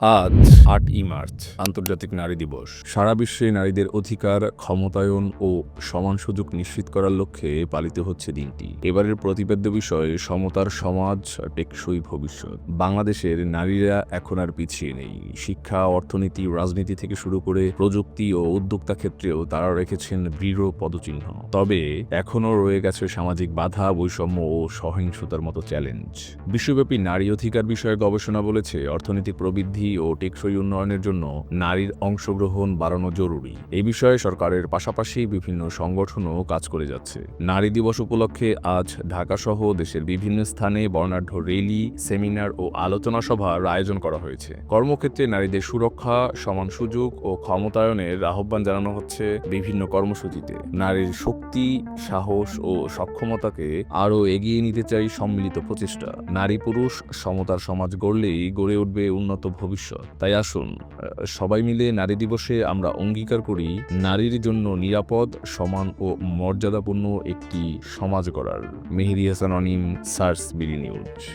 আজ আটই মার্চ, আন্তর্জাতিক নারী দিবস। সারা বিশ্বে নারীদের অধিকার, ক্ষমতায়ন ও সমান সুযোগ নিশ্চিত করার লক্ষ্যে পালিত হচ্ছে দিনটি। এবারের প্রতিপাদ্য বিষয় সমতার সমাজ, টেকসই ভবিষ্যৎ। বাংলাদেশের নারীরা এখন আর পিছিয়ে নেই। শিক্ষা, অর্থনীতি, রাজনীতি থেকে শুরু করে প্রযুক্তি ও উদ্যোক্তা ক্ষেত্রেও তারা রেখেছেন দৃঢ় পদচিহ্ন। তবে এখনও রয়ে গেছে সামাজিক বাধা, বৈষম্য ও সহিংসতার মতো চ্যালেঞ্জ। বিশ্বব্যাপী নারী অধিকার বিষয়ে গবেষণা বলেছে, অর্থনৈতিক প্রবৃদ্ধি ও টেকসই উন্নয়নের জন্য নারীর অংশগ্রহণ বাড়ানো জরুরি। এই বিষয়ে সরকারের পাশাপাশি বিভিন্ন সংগঠনও কাজ করে যাচ্ছে। নারী দিবস উপলক্ষে আজ ঢাকা সহ দেশের বিভিন্ন স্থানে বর্ণাঢ্য রেলি, সেমিনার ও আলোচনা সভার আয়োজন করা হয়েছে। কর্মক্ষেত্রে নারীদের সুরক্ষা, সমান সুযোগ ও ক্ষমতায়নের আহ্বান জানানো হচ্ছে বিভিন্ন কর্মসূচিতে। নারীর শক্তি, সাহস ও সক্ষমতাকে আরও এগিয়ে নিতে চাই সম্মিলিত প্রচেষ্টা। নারী পুরুষ সমতার সমাজ গড়লেই গড়ে উঠবে উন্নত ভবিষ্যৎ। তাই আসুন সবাই মিলে নারী দিবসে আমরা অঙ্গীকার করি নারীর জন্য নিরাপদ, সমান ও মর্যাদাপূর্ণ একটি সমাজ গড়ার। মেহেদি হাসান, অনিম, সার্স, বিডি নিউজ।